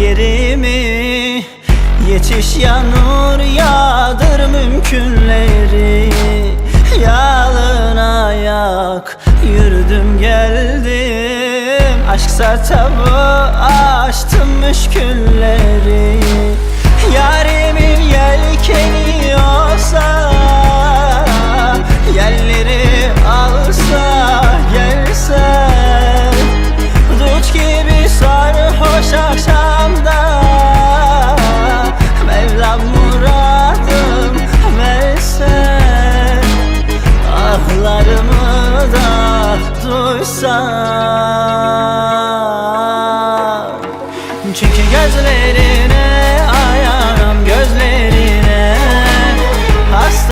yerimi. Yetiş ya nur yağdır mümkünleri. Yalın ayak yürüdüm geldim. Aşksa tabu açtım müşkülleri. tutuşsak Çünkü gözlerine ayağım gözlerine